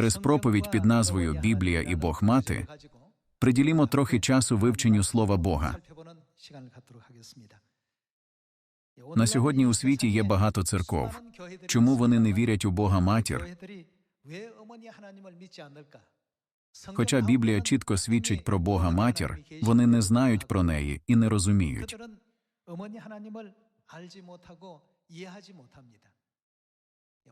Через проповідь під назвою Біблія і Бог Мати приділімо трохи часу вивченню Слова Бога. На сьогодні у світі є багато церков. Чому вони не вірять у Бога Матір? Хоча Біблія чітко свідчить про Бога Матір, вони не знають про неї і не розуміють.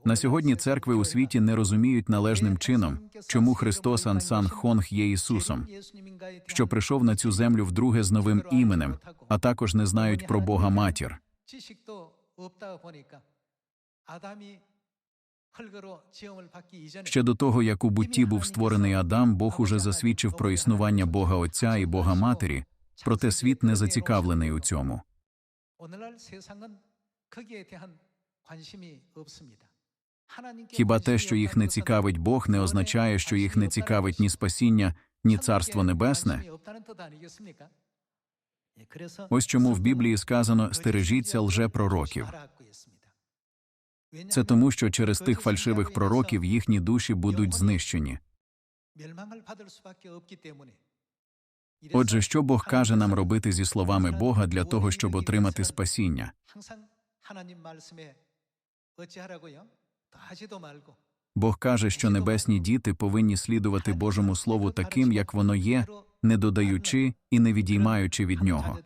На сьогодні церкви у світі не розуміють належним чином, чому Христос Ансан Хонг є Ісусом, що прийшов на цю землю вдруге з новим іменем, а також не знають про Бога матір. Ще до того, як у бутті був створений Адам, Бог уже засвідчив про існування Бога Отця і Бога Матері, проте світ не зацікавлений у цьому. Хіба те, що їх не цікавить Бог, не означає, що їх не цікавить ні спасіння, ні царство небесне? Ось чому в Біблії сказано стережіться лжепророків. Це тому, що через тих фальшивих пророків їхні душі будуть знищені. Отже, що Бог каже нам робити зі словами Бога для того, щоб отримати спасіння? Бог каже, що небесні діти повинні слідувати Божому Слову таким, як воно є, не додаючи і не відіймаючи від нього.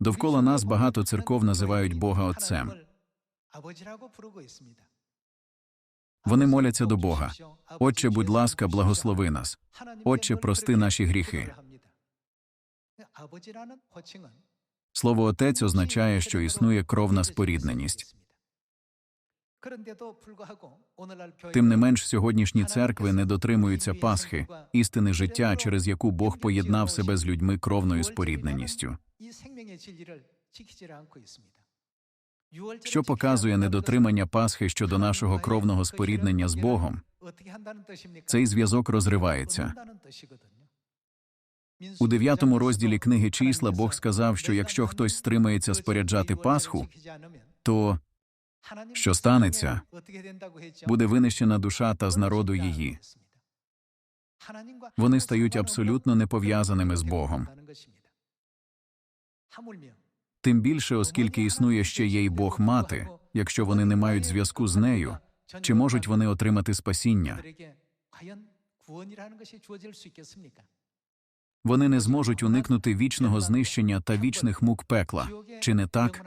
Довкола нас багато церков називають Бога Отцем. Вони моляться до Бога. Отче, будь ласка, благослови нас. Отче, прости наші гріхи. Слово отець означає, що існує кровна спорідненість. Тим не менш, сьогоднішні церкви не дотримуються Пасхи, істини життя, через яку Бог поєднав себе з людьми кровною спорідненістю. Що показує недотримання Пасхи щодо нашого кровного споріднення з Богом, цей зв'язок розривається. У дев'ятому розділі книги числа Бог сказав, що якщо хтось стримається споряджати Пасху, то що станеться? буде винищена душа та з народу її. Вони стають абсолютно непов'язаними з Богом. Тим більше, оскільки існує ще є й Бог мати, якщо вони не мають зв'язку з нею, чи можуть вони отримати спасіння? Вони не зможуть уникнути вічного знищення та вічних мук пекла. Чи не так?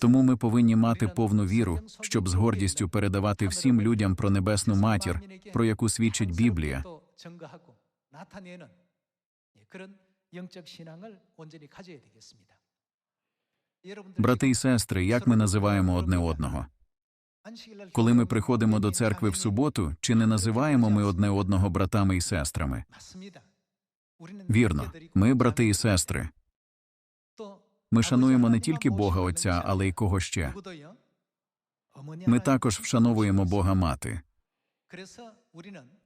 Тому ми повинні мати повну віру, щоб з гордістю передавати всім людям про небесну матір, про яку свідчить Біблія. Брати і сестри, як ми називаємо одне одного? Коли ми приходимо до церкви в суботу, чи не називаємо ми одне одного братами і сестрами? Вірно, ми брати і сестри. Ми шануємо не тільки Бога Отця, але й кого ще. Ми також вшановуємо Бога Мати.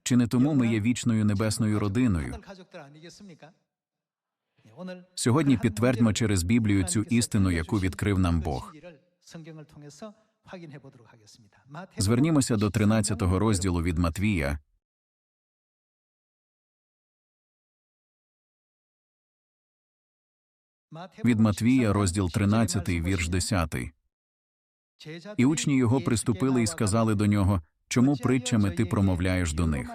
Чи не тому ми є вічною небесною родиною? Сьогодні підтвердьмо через Біблію цю істину, яку відкрив нам Бог. Звернімося до 13 розділу від Матвія. Від Матвія, розділ 13, вірш 10. І учні його приступили і сказали до нього, чому притчами ти промовляєш до них?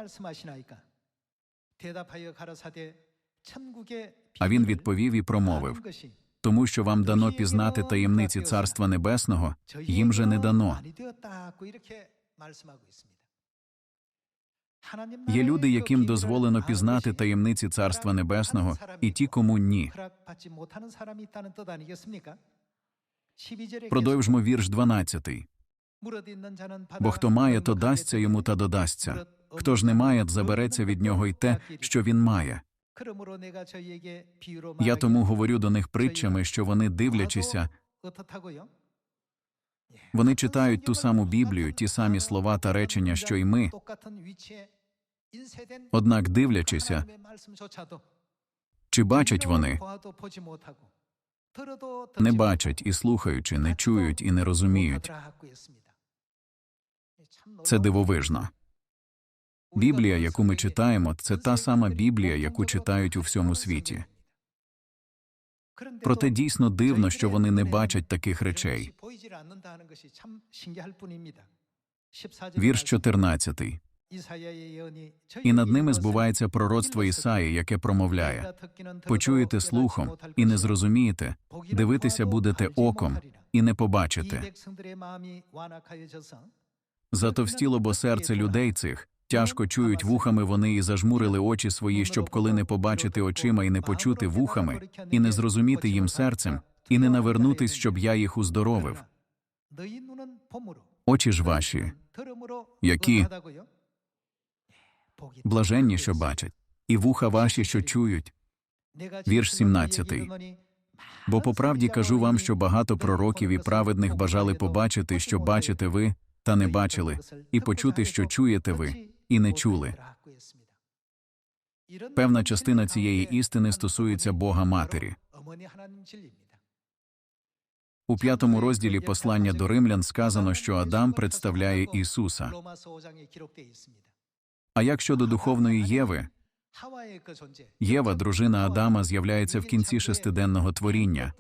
А він відповів і промовив, тому що вам дано пізнати таємниці Царства Небесного, їм же не дано. Є люди, яким дозволено пізнати таємниці Царства Небесного, і ті, кому ні. Продовжмо вірш 12. Бо хто має, то дасться йому та додасться. Хто ж не має, забереться від нього й те, що він має. Я тому говорю до них притчами, що вони дивлячися, вони читають ту саму Біблію, ті самі слова та речення, що й ми. Однак дивлячися, чи бачать вони не бачать і слухаючи, не чують і не розуміють. Це дивовижно. Біблія, яку ми читаємо, це та сама Біблія, яку читають у всьому світі. Проте дійсно дивно, що вони не бачать таких речей. Вірш 14. І над ними збувається пророцтво Ісаї, яке промовляє почуєте слухом і не зрозумієте, дивитися будете оком і не побачите. Затовстіло бо серце людей цих, тяжко чують вухами вони і зажмурили очі свої, щоб коли не побачити очима і не почути вухами, і не зрозуміти їм серцем, і не навернутись, щоб я їх уздоровив. Очі ж ваші, які блаженні, що бачать, і вуха ваші, що чують. Вірш 17. Бо по правді кажу вам, що багато пророків і праведних бажали побачити, що бачите ви, та не бачили, і почути, що чуєте ви, і не чули. Певна частина цієї істини стосується Бога Матері. У п'ятому розділі послання до римлян сказано, що Адам представляє Ісуса. А як щодо духовної Єви, Єва, дружина Адама, з'являється в кінці шестиденного творіння.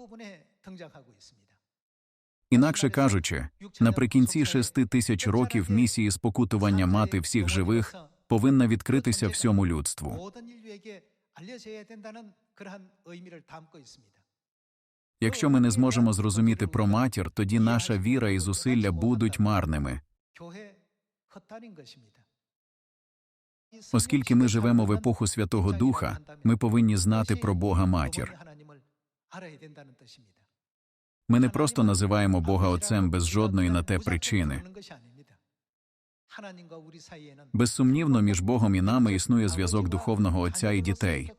Інакше кажучи, наприкінці шести тисяч років місії спокутування мати всіх живих повинна відкритися всьому людству. Якщо ми не зможемо зрозуміти про матір, тоді наша віра і зусилля будуть марними. Оскільки ми живемо в епоху Святого Духа, ми повинні знати про Бога Матір. Ми не просто називаємо Бога Отцем без жодної на те причини. Безсумнівно, між Богом і нами існує зв'язок духовного Отця і дітей.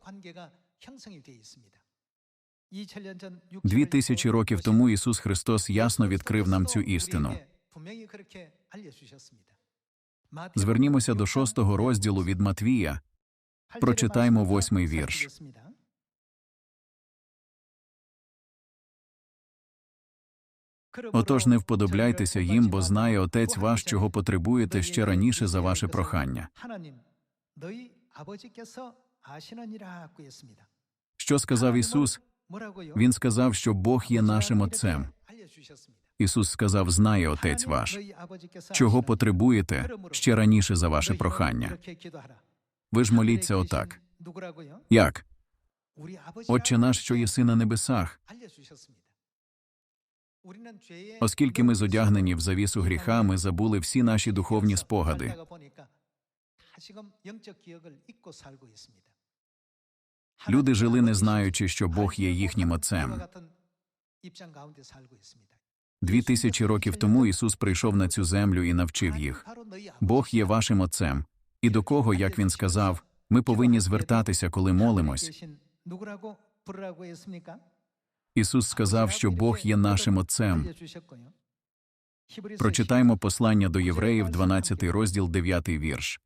Дві тисячі років тому Ісус Христос ясно відкрив нам цю істину. Звернімося до шостого розділу від Матвія. Прочитаймо восьмий вірш. Отож, не вподобляйтеся їм, бо знає Отець ваш, чого потребуєте ще раніше за ваше прохання. Що сказав Ісус? Він сказав, що Бог є нашим Отцем. Ісус сказав, знає Отець ваш. Чого потребуєте ще раніше за ваше прохання? Ви ж моліться отак. Як? Отче наш, що єси на небесах, оскільки ми зодягнені в завісу гріха, ми забули всі наші духовні спогади. Люди жили, не знаючи, що Бог є їхнім отцем. Дві тисячі років тому Ісус прийшов на цю землю і навчив їх. Бог є вашим отцем, і до кого, як він сказав, ми повинні звертатися, коли молимось. Ісус сказав, що Бог є нашим отцем. Прочитаймо послання до євреїв, 12 розділ, 9 вірш.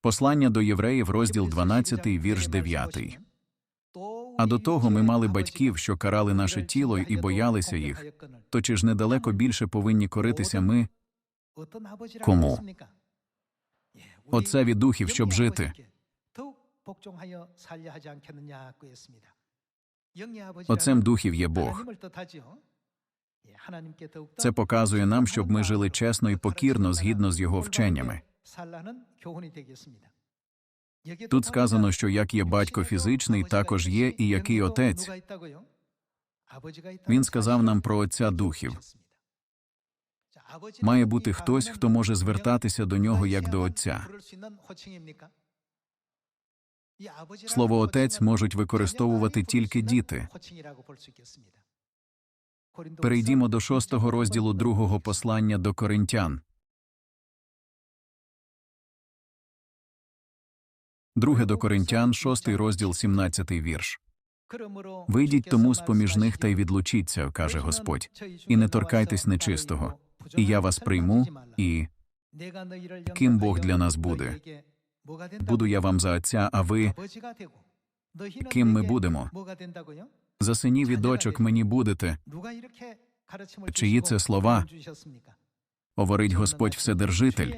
Послання до євреїв, розділ 12, вірш 9. А до того ми мали батьків, що карали наше тіло і боялися їх. То чи ж недалеко більше повинні коритися ми Кому? Отцеві духів, щоб жити? Отцем духів є Бог. Це показує нам, щоб ми жили чесно і покірно згідно з його вченнями. Тут сказано, що як є батько фізичний, також є і який отець. Він сказав нам про отця духів. Має бути хтось, хто може звертатися до нього як до отця. Слово отець можуть використовувати тільки діти. Перейдімо до шостого розділу другого послання до коринтян. Друге до коринтян, шостий розділ, 17 вірш. Вийдіть тому з поміж них та й відлучіться, каже Господь, і не торкайтесь нечистого, і я вас прийму, і ким Бог для нас буде? Буду я вам за отця, а ви Ким ми будемо? За синів і дочок мені будете, Чиї це слова? говорить Господь Вседержитель.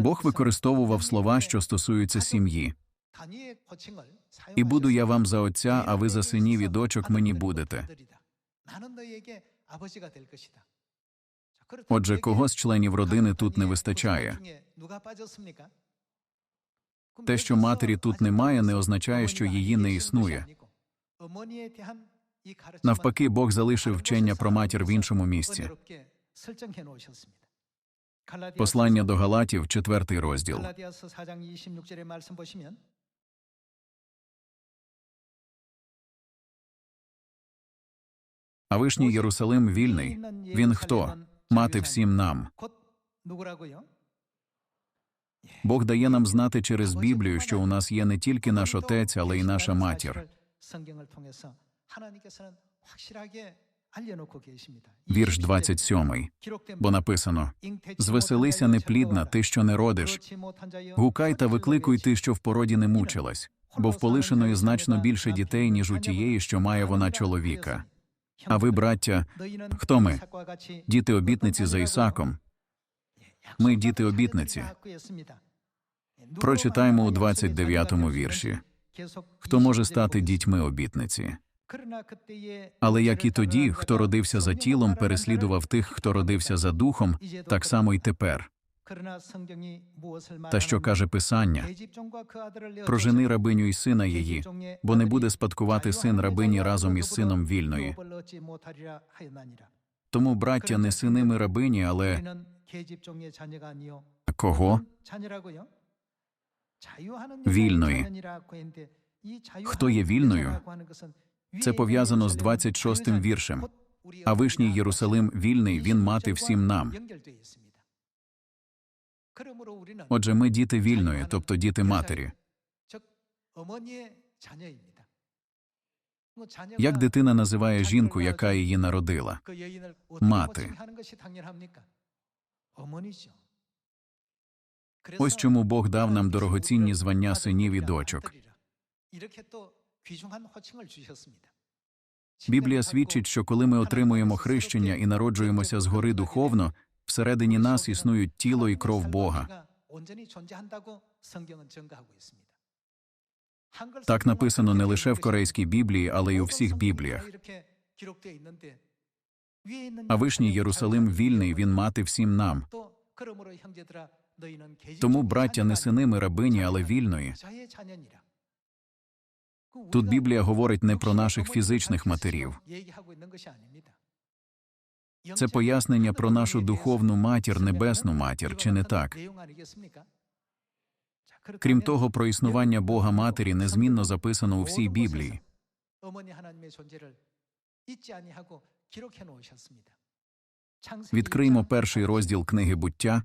Бог використовував слова, що стосуються сім'ї. І буду я вам за отця, а ви за синів і дочок мені будете. Отже, кого з членів родини тут не вистачає? Те, що матері тут немає, не означає, що її не існує. Навпаки, Бог залишив вчення про матір в іншому місці. Послання до Галатів, четвертий розділ. А вишній Єрусалим вільний. Він хто? мати всім нам. Бог дає нам знати через Біблію, що у нас є не тільки наш отець, але й наша матір. Вірш 27. бо написано: звеселися неплідна, ти що не родиш. Гукай та викликуй ти, що в породі не мучилась, бо в полишеної значно більше дітей, ніж у тієї, що має вона чоловіка. А ви, браття, хто ми? Діти обітниці за Ісаком. Ми діти обітниці. Прочитаємо у 29-му вірші. Хто може стати дітьми обітниці? Але як і тоді, хто родився за тілом, переслідував тих, хто родився за духом, так само й тепер. Та що каже Писання? Прожени рабиню й сина її, бо не буде спадкувати син рабині разом із сином вільної. Тому, браття, не синими рабині, але кого? Вільної. Хто є вільною? Це пов'язано з 26-м віршем. А вишній Єрусалим вільний, він мати всім нам. Отже, ми діти вільної, тобто діти матері. Як дитина називає жінку, яка її народила? Мати. Ось чому Бог дав нам дорогоцінні звання синів і дочок. Біблія свідчить, що коли ми отримуємо хрещення і народжуємося згори духовно, всередині нас існують тіло і кров Бога. Так написано не лише в корейській Біблії, але й у всіх Бібліях. А вишній Єрусалим вільний, він мати всім нам. Тому, браття, не синими рабині, але вільної. Тут Біблія говорить не про наших фізичних матерів. Це пояснення про нашу духовну матір, небесну матір, чи не так? Крім того, про існування Бога Матері незмінно записано у всій Біблії. Відкриємо перший розділ книги буття.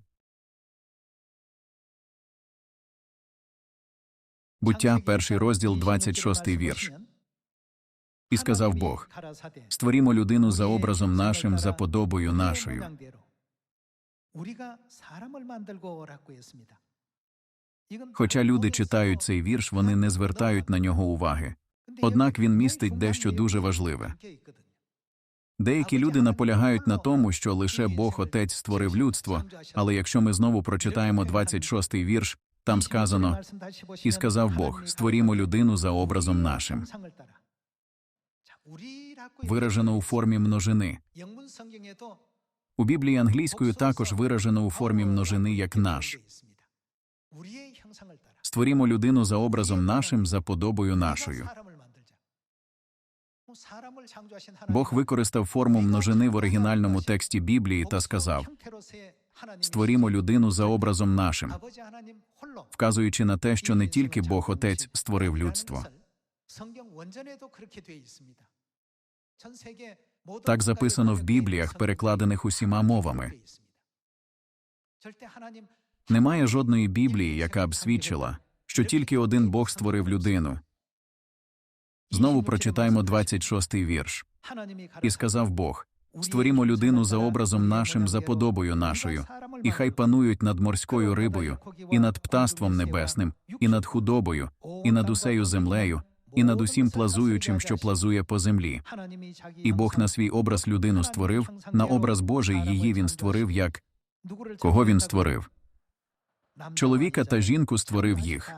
Буття, перший розділ, 26 вірш. І сказав Бог: Створімо людину за образом нашим, за подобою нашою. Хоча люди читають цей вірш, вони не звертають на нього уваги. Однак він містить дещо дуже важливе. Деякі люди наполягають на тому, що лише Бог Отець створив людство, але якщо ми знову прочитаємо 26-й вірш, там сказано і сказав Бог: створімо людину за образом нашим, виражено у формі множини. У Біблії англійською також виражено у формі множини як наш. Створімо людину за образом нашим, за подобою нашою. Бог використав форму множини в оригінальному тексті Біблії та сказав: Створімо людину за образом нашим, вказуючи на те, що не тільки Бог Отець створив людство. Так записано в Бібліях, перекладених усіма мовами. Немає жодної Біблії, яка б свідчила, що тільки один Бог створив людину. Знову прочитаємо 26-й вірш. І сказав Бог: Створімо людину за образом нашим, за подобою нашою, і хай панують над морською рибою, і над птаством небесним, і над худобою, і над усею землею, і над усім плазуючим, що плазує по землі. І Бог на свій образ людину створив, на образ Божий її він створив як кого він створив? Чоловіка та жінку створив їх.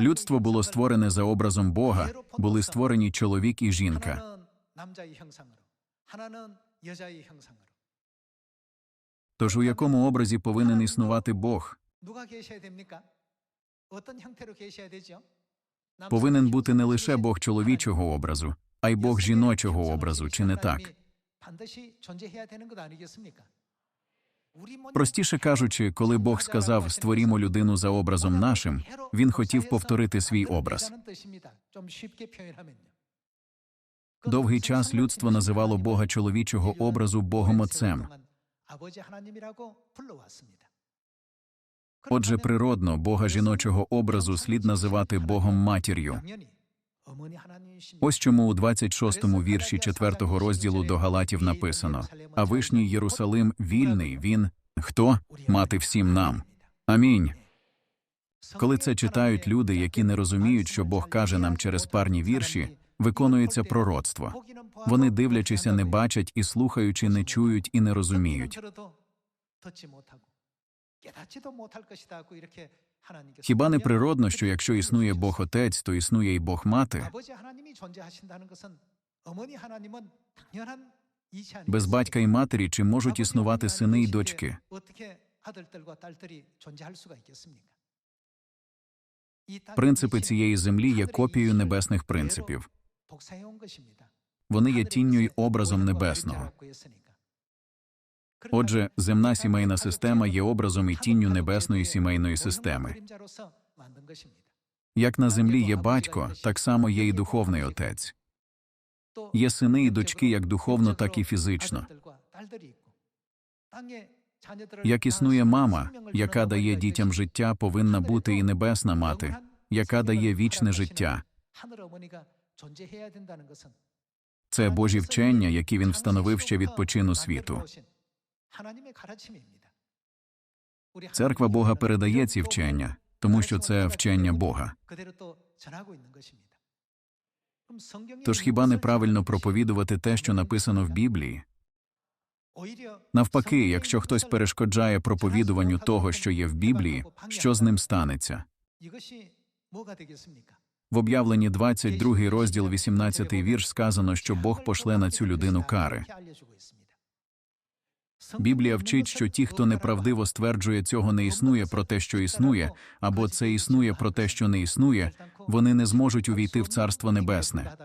Людство було створене за образом Бога, були створені чоловік і жінка. Тож у якому образі повинен існувати Бог? Повинен бути не лише Бог чоловічого образу, а й Бог жіночого образу, чи не так? Простіше кажучи, коли Бог сказав «створімо людину за образом нашим», він хотів повторити свій образ. Довгий час людство називало Бога чоловічого образу Богом Отцем. Отже, природно, Бога жіночого образу слід називати Богом матір'ю. Ось чому у 26-му вірші 4-го розділу до Галатів написано: А вишній Єрусалим вільний, він хто? Мати всім нам. Амінь. Коли це читають люди, які не розуміють, що Бог каже нам через парні вірші, виконується пророцтво. Вони, дивлячися, не бачать і слухаючи, не чують і не розуміють. Хіба не природно, що якщо існує Бог Отець, то існує і Бог Мати? Без батька і матері чи можуть існувати сини і дочки? Принципи цієї землі є копією небесних принципів. Вони є тінню й образом небесного. Отже, земна сімейна система є образом і тінню небесної сімейної системи. Як на землі є батько, так само є і духовний отець. Є сини і дочки як духовно, так і фізично. Як існує мама, яка дає дітям життя, повинна бути і небесна мати, яка дає вічне життя. Це Божі вчення, які він встановив ще від почину світу. Церква Бога передає ці вчення, тому що це вчення Бога. Тож хіба неправильно проповідувати те, що написано в Біблії? Навпаки, якщо хтось перешкоджає проповідуванню того, що є в Біблії, що з ним станеться? В об'явленні 22 розділ 18 вірш сказано, що Бог пошле на цю людину кари. Біблія вчить, що ті, хто неправдиво стверджує, цього не існує про те, що існує, або це існує про те, що не існує, вони не зможуть увійти в Царство Небесне.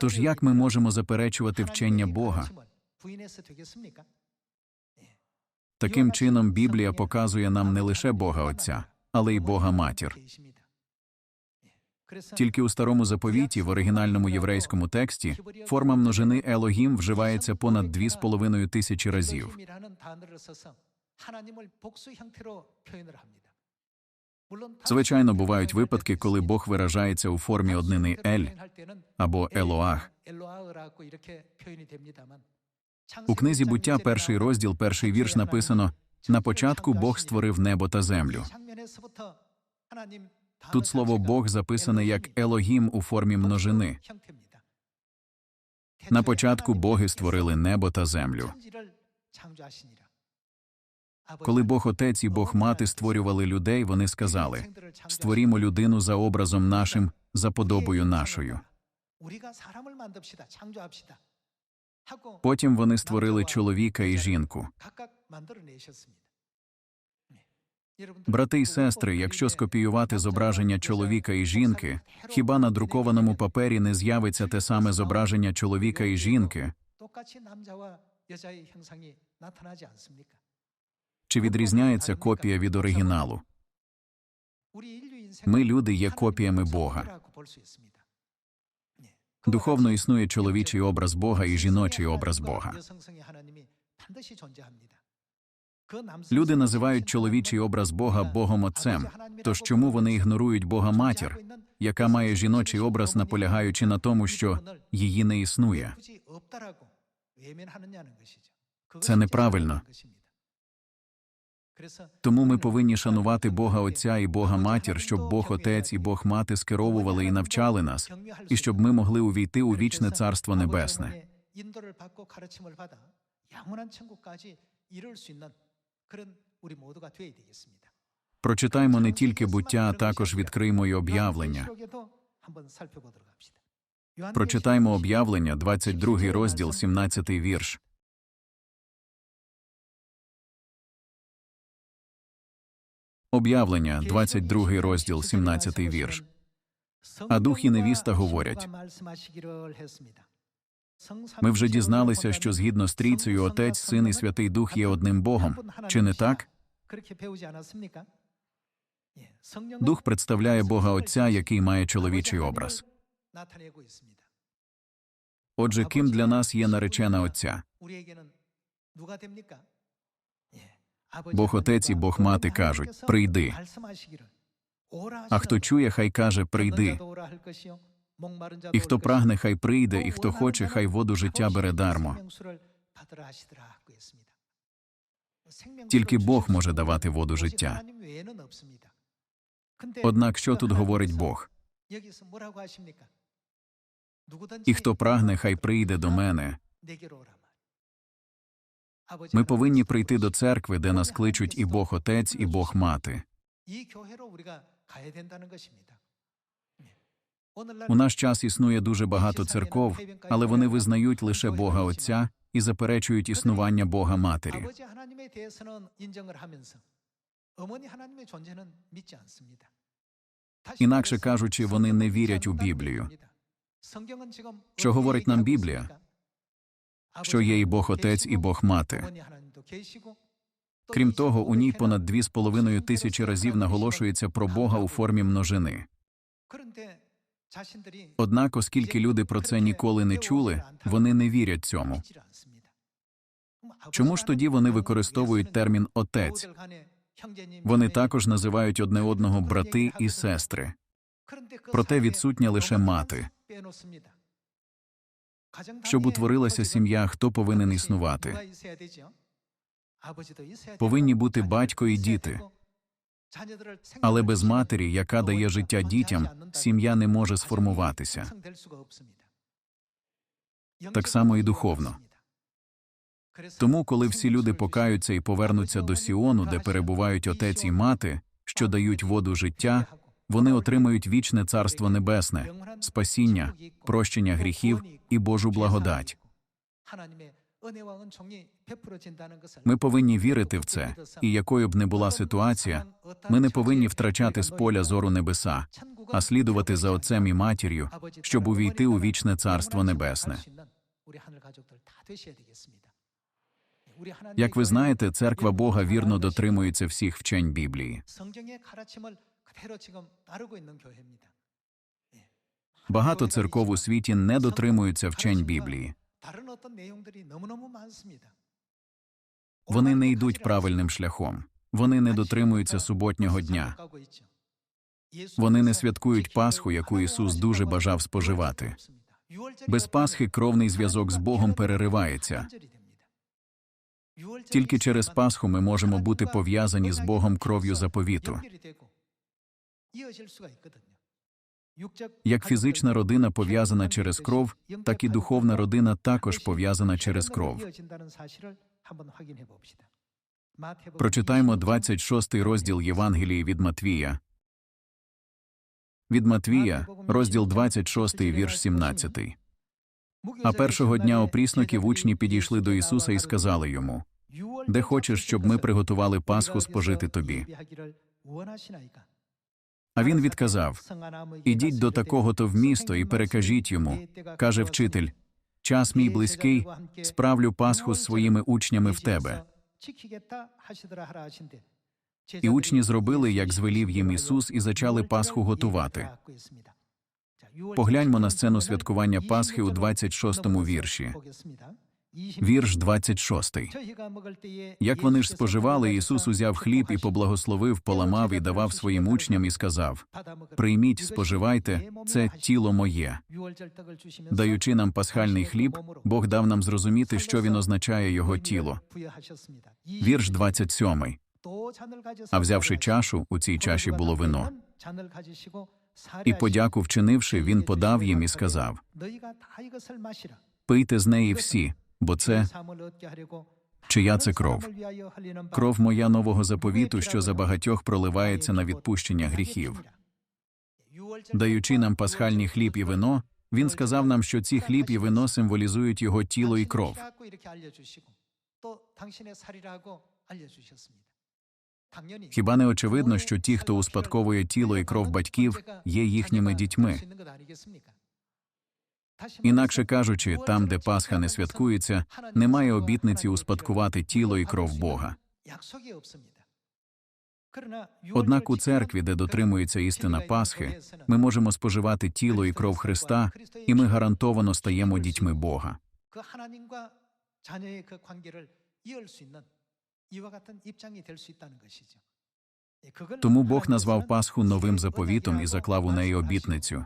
Тож як ми можемо заперечувати вчення Бога? Таким чином, Біблія показує нам не лише Бога Отця, але й Бога Матір. Тільки у старому заповіті, в оригінальному єврейському тексті, форма множини Елогім вживається понад дві з половиною тисячі разів. Звичайно, бувають випадки, коли Бог виражається у формі однини Ель або Елоах. У книзі буття, перший розділ, перший вірш написано: на початку Бог створив небо та землю. Тут слово Бог записане як Елогім у формі множини. На початку боги створили небо та землю. Коли Бог Отець і Бог Мати створювали людей, вони сказали: створімо людину за образом нашим, за подобою нашою. Потім вони створили чоловіка і жінку. Брати й сестри, якщо скопіювати зображення чоловіка і жінки, хіба на друкованому папері не з'явиться те саме зображення чоловіка і жінки? Чи відрізняється копія від оригіналу? Ми, люди, є копіями Бога. Духовно існує чоловічий образ Бога і жіночий образ Бога. Люди називають чоловічий образ Бога Богом Отцем, тож чому вони ігнорують Бога матір, яка має жіночий образ, наполягаючи на тому, що її не існує? Це неправильно. Тому ми повинні шанувати Бога Отця і Бога Матір, щоб Бог Отець і Бог Мати скеровували і навчали нас, і щоб ми могли увійти у вічне Царство Небесне. Прочитаймо не тільки буття, а також відкриємо й об'явлення. Прочитаймо об'явлення, 22 розділ, 17 вірш. Об'явлення, 22 розділ, 17 вірш. А дух і невіста говорять ми вже дізналися, що згідно з трійцею Отець, Син і Святий Дух є одним Богом. Чи не так? Дух представляє Бога Отця, який має чоловічий образ. Отже, ким для нас є наречена Отця? Бог Отець і Бог Мати кажуть «Прийди». А хто чує, хай каже «Прийди». І хто прагне, хай прийде, і хто хоче, хай воду життя бере дармо. Тільки Бог може давати воду життя. Однак що тут говорить Бог? І хто прагне, хай прийде до мене. Ми повинні прийти до церкви, де нас кличуть і Бог Отець, і Бог Мати. У наш час існує дуже багато церков, але вони визнають лише Бога Отця і заперечують існування Бога Матері. Інакше кажучи, вони не вірять у Біблію. Що говорить нам Біблія? Що є і Бог Отець, і Бог Мати. Крім того, у ній понад дві з половиною тисячі разів наголошується про Бога у формі множини. Однак, оскільки люди про це ніколи не чули, вони не вірять цьому. Чому ж тоді вони використовують термін отець? Вони також називають одне одного брати і сестри. Проте відсутня лише мати. Щоб утворилася сім'я, хто повинен існувати? Повинні бути батько і діти. Але без матері, яка дає життя дітям, сім'я не може сформуватися. Так само і духовно. Тому, коли всі люди покаються і повернуться до Сіону, де перебувають отець і мати, що дають воду життя, вони отримають вічне царство небесне, спасіння, прощення гріхів і Божу благодать. Ми повинні вірити в це, і якою б не була ситуація, ми не повинні втрачати з поля зору небеса, а слідувати за отцем і матір'ю, щоб увійти у вічне царство небесне. Як ви знаєте, церква Бога вірно дотримується всіх вчень Біблії. Багато церков у світі не дотримуються вчень Біблії. Вони не йдуть правильним шляхом, вони не дотримуються суботнього дня. Вони не святкують Пасху, яку Ісус дуже бажав споживати. Без Пасхи кровний зв'язок з Богом переривається. Тільки через Пасху ми можемо бути пов'язані з Богом кров'ю заповіту. Як фізична родина пов'язана через кров, так і духовна родина також пов'язана через кров. Прочитаймо 26 розділ Євангелії від Матвія. Від Матвія, розділ 26, вірш 17. А першого дня опрісноків учні підійшли до Ісуса і сказали йому: Де хочеш, щоб ми приготували Пасху спожити тобі? А він відказав: Ідіть до такого-то в місто і перекажіть йому. Каже вчитель: Час мій близький, справлю Пасху з своїми учнями в тебе. І учні зробили, як звелів їм Ісус, і зачали Пасху готувати. Погляньмо на сцену святкування Пасхи у 26-му вірші. Вірш 26. Як вони ж споживали, Ісус узяв хліб і поблагословив, поламав і давав своїм учням і сказав: Прийміть, споживайте, це тіло моє. Даючи нам пасхальний хліб, Бог дав нам зрозуміти, що він означає його тіло. Вірш 27. А взявши чашу, у цій чаші було вино. І подяку вчинивши, він подав їм і сказав: Пийте з неї всі, бо це чия це кров. Кров моя нового заповіту, що за багатьох проливається на відпущення гріхів. Даючи нам пасхальний хліб і вино, він сказав нам, що ці хліб і вино символізують його тіло і кров. Хіба не очевидно, що ті, хто успадковує тіло і кров батьків, є їхніми дітьми? Інакше кажучи, там, де Пасха не святкується, немає обітниці успадкувати тіло і кров Бога. Однак у церкві, де дотримується істина Пасхи, ми можемо споживати тіло і кров Христа, і ми гарантовано стаємо дітьми Бога. Тому Бог назвав Пасху новим заповітом і заклав у неї обітницю.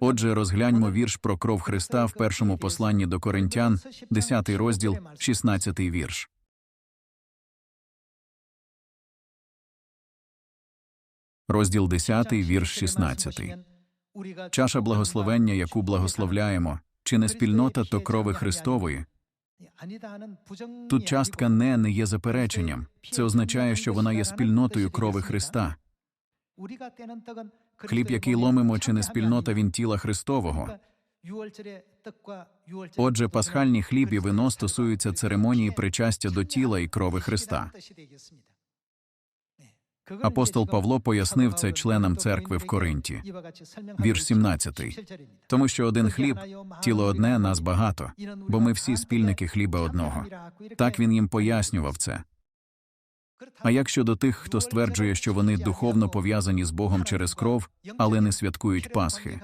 Отже, розгляньмо вірш про кров Христа в першому посланні до Коринтян, 10 розділ, 16 вірш. Розділ 10, вірш 16. Чаша благословення, яку благословляємо, чи не спільнота, то крови Христової. Тут частка «не» не є запереченням. Це означає, що вона є спільнотою крови Христа. Хліб, який ломимо, чи не спільнота він тіла Христового. Отже, пасхальні хліб і вино стосуються церемонії причастя до тіла і крови Христа. Апостол Павло пояснив це членам церкви в Коринті. Вірш 17. Тому що один хліб, тіло одне, нас багато, бо ми всі спільники хліба одного. Так він їм пояснював це. А як щодо тих, хто стверджує, що вони духовно пов'язані з Богом через кров, але не святкують Пасхи,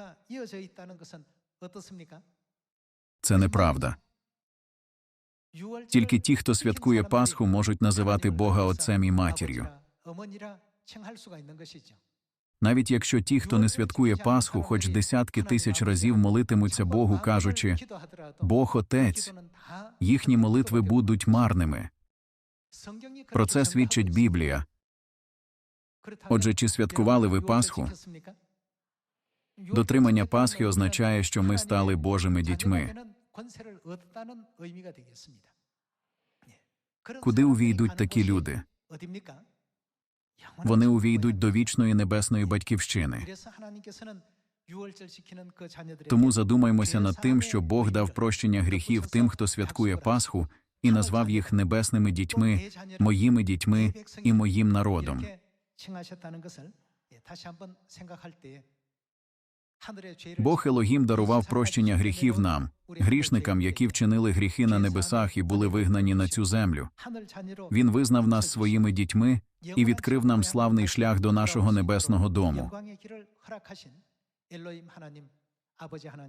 це неправда. Тільки ті, хто святкує Пасху, можуть називати Бога Отцем і матір'ю. Навіть якщо ті, хто не святкує Пасху, хоч десятки тисяч разів молитимуться Богу, кажучи Бог Отець, їхні молитви будуть марними. Про це свідчить Біблія. Отже, чи святкували ви Пасху? Дотримання Пасхи означає, що ми стали Божими дітьми. Куди увійдуть такі люди? Вони увійдуть до вічної небесної батьківщини. Тому задумаймося над тим, що Бог дав прощення гріхів тим, хто святкує Пасху, і назвав їх небесними дітьми, моїми дітьми і моїм народом. Бог Елогім дарував прощення гріхів нам, грішникам, які вчинили гріхи на небесах і були вигнані на цю землю. Він визнав нас своїми дітьми і відкрив нам славний шлях до нашого небесного дому.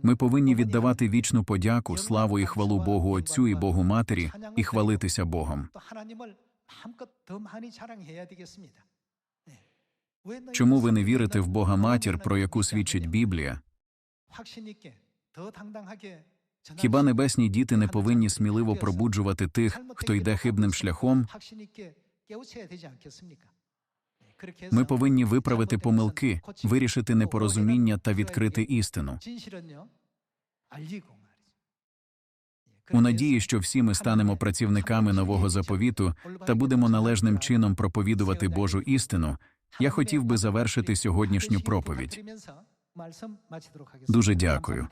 Ми повинні віддавати вічну подяку, славу і хвалу Богу Отцю і Богу Матері і хвалитися Богом. Чому ви не вірите в Бога Матір, про яку свідчить Біблія? Хіба небесні діти не повинні сміливо пробуджувати тих, хто йде хибним шляхом? Ми повинні виправити помилки, вирішити непорозуміння та відкрити істину. У надії, що всі ми станемо працівниками нового заповіту та будемо належним чином проповідувати Божу істину. Я хотів би завершити сьогоднішню проповідь. Дуже дякую.